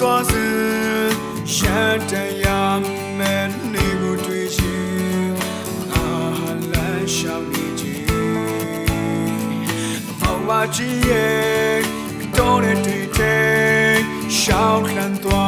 သွားစဉ်ရှမ်းတန်ရမယ်နေကိုတွေ့ချင်ငါလမ်းရှောင်နေခြင်းမောင်မကြီးရဲ့တော့တဲ့တွေ့တဲ့ရှောင်းခံသွားရှိ